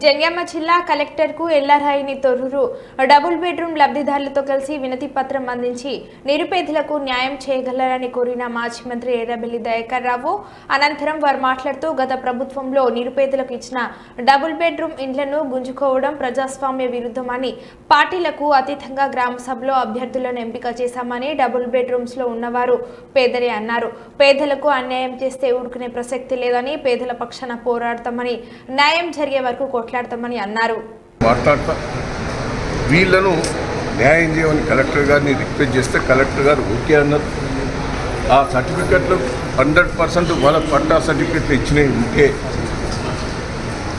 జంగ్యామ జిల్లా కలెక్టర్కు ఎల్ఆర్ఐని తొర్రూరు. డబుల్ బెడ్రూమ్ లబ్ధిదారులతో కలిసి వినతి పత్రం అందించి నిరుపేదలకు న్యాయం చేయగలరని కోరిన మాజీ మంత్రి ఎర్రబెల్లి దయాకర్ రావు అనంతరం వారు మాట్లాడుతూ గత ప్రభుత్వంలో నిరుపేదలకు ఇచ్చిన డబుల్ బెడ్రూమ్ ఇండ్లను గుంజుకోవడం ప్రజాస్వామ్య విరుద్ధమని పార్టీలకు అతీతంగా గ్రామ సభలో అభ్యర్థులను ఎంపిక చేశామని డబుల్ బెడ్రూమ్స్లో ఉన్నవారు పేదలే అన్నారు. పేదలకు అన్యాయం చేస్తే ఊరుకునే ప్రసక్తి లేదని పేదల పక్షాన పోరాడతామని న్యాయం జరిగే వరకు కొట్లాడతామని అన్నారు. మాట్లాడతా. వీళ్ళను న్యాయం చేయమని కలెక్టర్ గారిని రిక్వెస్ట్ చేస్తే కలెక్టర్ గారు ఓకే అన్నారు. ఆ సర్టిఫికెట్లు హండ్రెడ్ పర్సెంట్ వాళ్ళ పట్టా సర్టిఫికెట్లు ఇచ్చినవి ఉంటే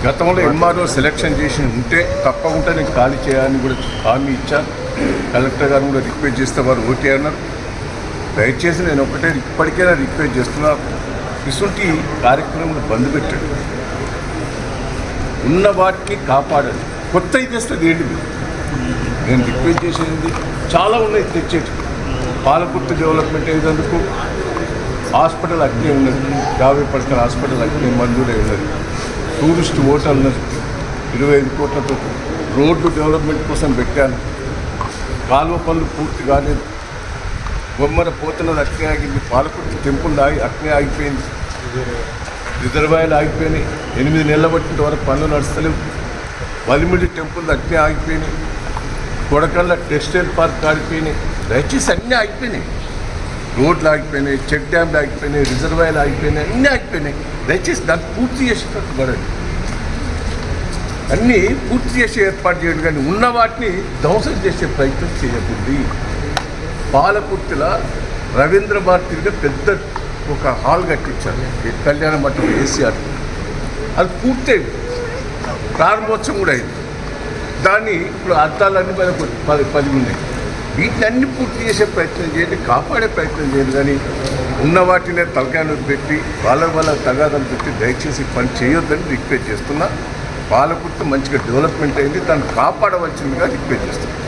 గతంలో ఎంఆర్ఓ సెలెక్షన్ చేసి ఉంటే తప్పకుండా నేను ఖాళీ చేయాలని కూడా హామీ ఇచ్చాను కలెక్టర్ గారిని కూడా రిక్వెస్ట్ చేస్తే వారు ఓకే అన్నారు. దయచేసి నేను ఒకటే ఇప్పటికైనా రిక్వెస్ట్ చేస్తున్నా. ఇసుంటి కార్యక్రమం బంద్ పెట్టాడు. ఉన్న వాటికి కాపాడండి కొత్త తెస్తుంది ఏంటి మీరు? నేను రిక్వెస్ట్ చేసేది చాలా ఉన్నాయి తెచ్చేటి పాలకుర్తి డెవలప్మెంట్ అయ్యేందుకు హాస్పిటల్ అగ్ని ఉన్నది. యాభై పడకల హాస్పిటల్ అగ్ని మంజూరై ఉన్నది టూరిస్ట్ హోటల్ ఉన్నది. ఇరవై ఐదు కోట్లతో రోడ్డు డెవలప్మెంట్ కోసం పెట్టాను. కాలువ పనులు పూర్తి కాలేదు. బొమ్మర పోతున్నది అట్నే ఆగింది పాలకుర్తి టెంపుల్ ఆగి అట్నే ఆగిపోయింది. రిజర్వాయర్లు ఆగిపోయినాయి. ఎనిమిది నెలల బట్టి వరకు పనులు నడుస్తలేవు. వలిమిడి టెంపుల్ అట్నే ఆగిపోయినాయి. కొడకళ్ళ టెక్స్టైల్ పార్క్ ఆగిపోయినాయి. దయచేసి అన్నీ ఆగిపోయినాయి. రోడ్లు ఆగిపోయినాయి చెక్ డ్యామ్లు ఆగిపోయినాయి రిజర్వాయర్లు ఆగిపోయినాయి అన్నీ ఆగిపోయినాయి. దయచేసి దాన్ని పూర్తి చేసేటట్టు పడండి. అన్నీ పూర్తి చేసే ఏర్పాటు చేయడం కానీ ఉన్న వాటిని ధ్వంసం చేసే ప్రయత్నం చేయకండి. పాలకుర్తిల రవీంద్ర భారతిగా పెద్ద ఒక హాల్ కట్టించాలి కళ్యాణ మఠం ఏసీఆర్ అది పూర్తయింది. ప్రారంభోత్సవం కూడా అయింది. దాన్ని ఇప్పుడు అర్థాలన్నీ పది పది పది ఉన్నాయి. వీటిని అన్ని పూర్తి చేసే ప్రయత్నం చేయండి కాపాడే ప్రయత్నం చేయండి కానీ ఉన్న వాటినే తలకాయలు పెట్టి వాళ్ళ వాళ్ళ తగాదాలు పెట్టి దయచేసి పని చేయొద్దని రిక్వెస్ట్ చేస్తున్నా. పాలకుర్తి మంచిగా డెవలప్మెంట్ అయింది. దాన్ని కాపాడవలసిందిగా రిక్వెస్ట్ చేస్తున్నాను